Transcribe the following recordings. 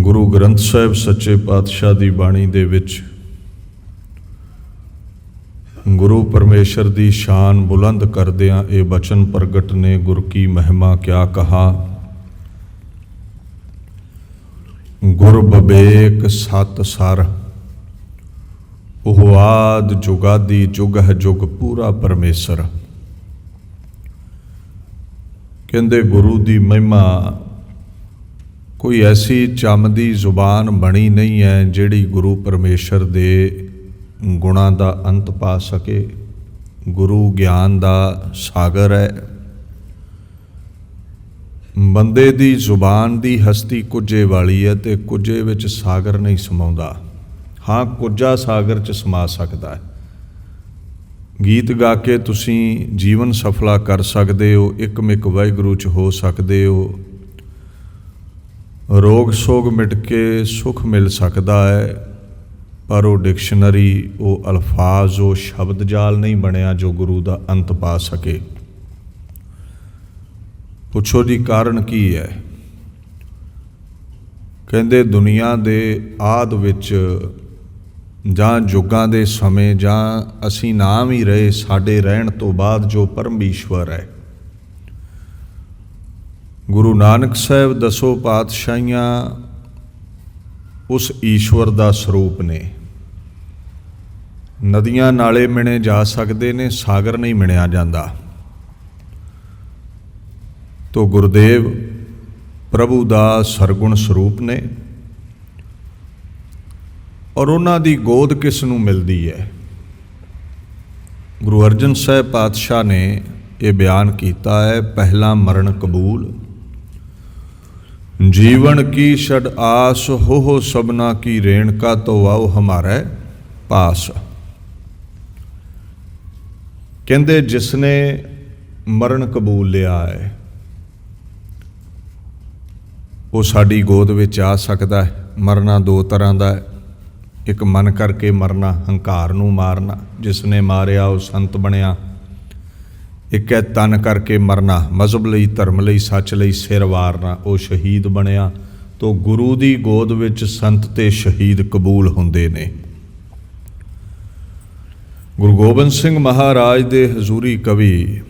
ਗੁਰੂ ਗ੍ਰੰਥ ਸਾਹਿਬ ਸੱਚੇ ਪਾਤਸ਼ਾਹ ਦੀ ਬਾਣੀ ਦੇ ਵਿੱਚ ਗੁਰੂ ਪਰਮੇਸ਼ਰ ਦੀ ਸ਼ਾਨ ਬੁਲੰਦ ਕਰਦਿਆਂ ਇਹ ਬਚਨ ਪ੍ਰਗਟ ਨੇ, ਗੁਰ ਕੀ ਮਹਿਮਾ ਕਿਆ ਕਹਾ? ਗੁਰ ਬਬੇਕ ਸਤ ਸਰ, ਉਹ ਆਦ ਜੁਗਾਦੀ ਜੁਗ ਹੈ ਜੁਗ ਪੂਰਾ ਪਰਮੇਸ਼ਰ। ਕਹਿੰਦੇ ਗੁਰੂ ਦੀ ਮਹਿਮਾ ਕੋਈ ਐਸੀ ਚਮਦੀ ਜ਼ੁਬਾਨ ਬਣੀ ਨਹੀਂ ਹੈ ਜਿਹੜੀ ਗੁਰੂ ਪਰਮੇਸ਼ਰ ਦੇ ਗੁਣਾਂ ਦਾ ਅੰਤ ਪਾ ਸਕੇ। ਗੁਰੂ ਗਿਆਨ ਦਾ ਸਾਗਰ ਹੈ। ਬੰਦੇ ਦੀ ਜ਼ੁਬਾਨ ਦੀ ਹਸਤੀ ਕੁਝੇ ਵਾਲੀ ਹੈ ਤੇ ਕੁਝੇ ਵਿੱਚ ਸਾਗਰ ਨਹੀਂ ਸਮਾਉਂਦਾ। ਹਾਂ ਕੁਝਾ ਸਾਗਰ ਚ ਸਮਾ ਸਕਦਾ ਹੈ। ਗੀਤ ਗਾ ਕੇ ਤੁਸੀਂ ਜੀਵਨ ਸਫਲਾ ਕਰ ਸਕਦੇ ਹੋ ਇੱਕ ਇੱਕਮਿਕ ਵਾਹਿਗੁਰੂ ਚ ਹੋ ਸਕਦੇ ਹੋ। ਰੋਗ ਸੋਗ ਮਿਟ ਕੇ ਸੁਖ ਮਿਲ ਸਕਦਾ ਹੈ, ਪਰ ਉਹ ਡਿਕਸ਼ਨਰੀ, ਉਹ ਅਲਫਾਜ਼, ਉਹ ਸ਼ਬਦ ਜਾਲ ਨਹੀਂ ਬਣਿਆ ਜੋ ਗੁਰੂ ਦਾ ਅੰਤ ਪਾ ਸਕੇ। ਪੁੱਛੋ ਜੀ ਕਾਰਨ ਕੀ ਹੈ? ਕਹਿੰਦੇ ਦੁਨੀਆ ਦੇ ਆਦ ਵਿੱਚ ਜਾਂ ਜੁਗਾਂ ਦੇ ਸਮੇਂ ਜਾਂ ਅਸੀਂ ਨਾਮ ਹੀ ਰਹੇ, ਸਾਡੇ ਰਹਿਣ ਤੋਂ ਬਾਅਦ ਜੋ ਪਰਮੇਸ਼ਵਰ ਹੈ। ਗੁਰੂ ਨਾਨਕ ਸਾਹਿਬ ਦਸੋ ਪਾਤਸ਼ਾਹੀਆਂ ਉਸ ਈਸ਼ਵਰ ਦਾ ਸਰੂਪ ਨੇ। ਨਦੀਆਂ ਨਾਲੇ ਮਿਣੇ ਜਾ ਸਕਦੇ ਨੇ, ਸਾਗਰ ਨਹੀਂ ਮਿਣਿਆ ਜਾਂਦਾ। ਤੋ ਗੁਰਦੇਵ ਪ੍ਰਭੂ ਦਾ ਸਰਗੁਣ ਸਰੂਪ ਨੇ ਔਰ ਉਹਨਾਂ ਦੀ ਗੋਦ ਕਿਸ ਨੂੰ ਮਿਲਦੀ ਹੈ? ਗੁਰੂ ਅਰਜਨ ਸਾਹਿਬ ਪਾਤਸ਼ਾਹ ਨੇ ਇਹ ਬਿਆਨ ਕੀਤਾ ਹੈ, ਪਹਿਲਾ ਮਰਨ ਕਬੂਲ। ਜੀਵਨ ਕੀ ਛੜ ਆਸ, ਹੋ ਹੋ ਸਬਨਾ ਕੀ ਰੇਣਕਾ ਤੋ ਆਓ ਹਮਾਰੇ ਪਾਸ। ਕਹਿੰਦੇ, ਜਿਸਨੇ ਮਰਨ ਕਬੂਲ ਲਿਆ ਹੈ, ਉਹ ਸਾਡੀ ਗੋਦ ਵਿੱਚ ਆ ਸਕਦਾ ਹੈ, ਮਰਨਾ ਦੋ ਤਰ੍ਹਾਂ ਦਾ ਹੈ। ਇੱਕ ਮਨ ਕਰਕੇ ਮਰਨਾ, ਹੰਕਾਰ ਨੂੰ ਮਾਰਨਾ ਜਿਸ ਨੇ ਮਾਰਿਆ, ਉਹ ਸੰਤ ਬਣਿਆ। ਇੱਕ ਹੈ ਤਨ ਕਰਕੇ ਮਰਨਾ, ਮਜ਼ਹਬ ਲਈ, ਧਰਮ ਲਈ, ਸੱਚ ਲਈ ਸਿਰ ਵਾਰਨਾ, ਉਹ ਸ਼ਹੀਦ ਬਣਿਆ। ਤੋ ਗੁਰੂ ਦੀ ਗੋਦ ਵਿੱਚ ਸੰਤ ਤੇ ਸ਼ਹੀਦ ਕਬੂਲ ਹੁੰਦੇ ਨੇ। ਗੁਰੂ ਗੋਬਿੰਦ ਸਿੰਘ ਮਹਾਰਾਜ ਦੇ ਹਜ਼ੂਰੀ ਕਵੀ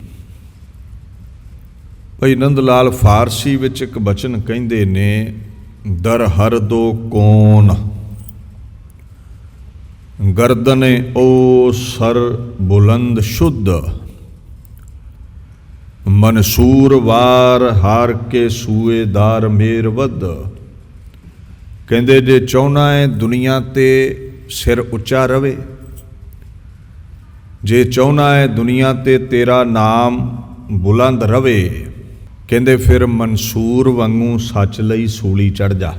ਭਈ ਨੰਦ ਲਾਲ ਫਾਰਸੀ ਵਿੱਚ ਇੱਕ ਬਚਨ ਕਹਿੰਦੇ ਨੇ, ਦਰ ਹਰ ਦੋ ਕੋਨ ਗਰਦਨੇ ਓ ਸਰ ਬੁਲੰਦ ਸ਼ੁੱਧ ਮਨਸੂਰ ਵਾਰ ਹਾਰ ਕੇ ਸੂਏਦਾਰ ਮੇਰ ਵੱਧ। ਕਹਿੰਦੇ ਜੇ ਚਾਹਨਾ ਹੈ ਦੁਨੀਆ ਤੇ ਸਿਰ ਉੱਚਾ ਰਵੇ। ਜੇ ਚਾਹਨਾ ਹੈ ਦੁਨੀਆ ਤੇ ਤੇਰਾ ਨਾਮ ਬੁਲੰਦ ਰਵੇ, ਕਹਿੰਦੇ ਫਿਰ ਮਨਸੂਰ ਵਾਂਗੂ ਸੱਚ ਲਈ ਸੂਲੀ ਚੜ ਜਾ।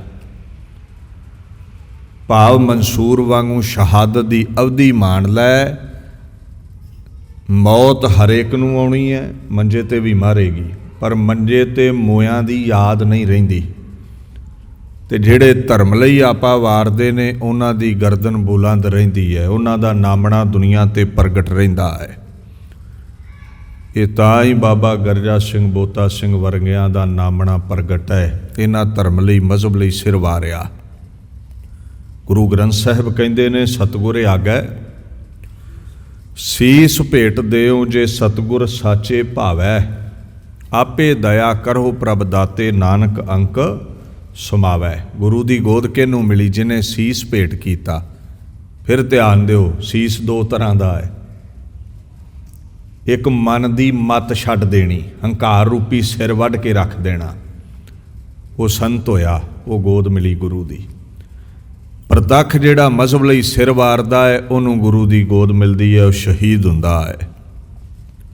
ਭਾਵ ਮਨਸੂਰ ਵਾਂਗੂ ਸ਼ਹਾਦਤ ਦੀ ਅਵਧੀ ਮਾਣ ਲੈ ਮੌਤ ਹਰੇਕ ਨੂੰ ਆਉਣੀ ਹੈ, ਮੰਜੇ ਤੇ ਵੀ ਮਾਰੇਗੀ, ਪਰ ਮੰਜੇ ਤੇ ਮੋਇਆਂ ਦੀ ਯਾਦ ਨਹੀਂ ਰਹਿੰਦੀ। ਤੇ ਜਿਹੜੇ ਧਰਮ ਲਈ ਆਪਾ ਵਾਰਦੇ ਨੇ, ਉਹਨਾਂ ਦੀ ਗਰਦਨ ਬੁਲੰਦ ਰਹਿੰਦੀ ਹੈ, ਉਹਨਾਂ ਦਾ ਨਾਮਣਾ ਦੁਨੀਆ ਤੇ ਪ੍ਰਗਟ ਰਹਿੰਦਾ ਹੈ। ਇਹ ਤਾਂ ਹੀ ਬਾਬਾ ਗਰਜਾ ਸਿੰਘ ਬੋਤਾ ਸਿੰਘ ਵਰਗਿਆਂ ਦਾ ਨਾਮਣਾ ਪ੍ਰਗਟ ਹੈ, ਇਹਨਾਂ ਧਰਮ ਲਈ, ਮਜ਼ਹਬ ਲਈ ਸਿਰ ਵਾਰਿਆ। ਗੁਰੂ ਗ੍ਰੰਥ ਸਾਹਿਬ ਕਹਿੰਦੇ ਨੇ, ਸਤਿਗੁਰ ਆਗੈ ਸੀਸ ਭੇਟ ਦਿਓ ਜੇ ਸਤਿਗੁਰ ਸਾਚੇ ਭਾਵੈ। ਆਪੇ ਦਇਆ ਕਰੋ ਪ੍ਰਭ ਦਾਤੇ ਨਾਨਕ ਅੰਕ ਸਮਾਵੈ। ਗੁਰੂ ਦੀ ਗੋਦ ਕਿਹਨੂੰ ਮਿਲੀ ਜਿਨੇ ਸੀਸ ਭੇਟ ਕੀਤਾ? ਫਿਰ ਧਿਆਨ ਦਿਓ, ਸੀਸ ਦੋ ਤਰ੍ਹਾਂ ਦਾ ਹੈ। ਇੱਕ ਮਨ ਦੀ ਮਤ ਛੱਡ ਦੇਣੀ, ਹੰਕਾਰ ਰੂਪੀ ਸਿਰ ਵੱਢ ਕੇ ਰੱਖ ਦੇਣਾ। ਉਹ ਸੰਤ ਹੋਇਆ, ਉਹ ਗੋਦ ਮਿਲੀ ਗੁਰੂ ਦੀ। ਪ੍ਰਤੱਖ ਜਿਹੜਾ ਮਜ਼ਹਬ ਲਈ ਸਿਰ ਵਾਰਦਾ ਹੈ, ਉਹਨੂੰ ਗੁਰੂ ਦੀ ਗੋਦ ਮਿਲਦੀ ਹੈ, ਉਹ ਸ਼ਹੀਦ ਹੁੰਦਾ ਹੈ।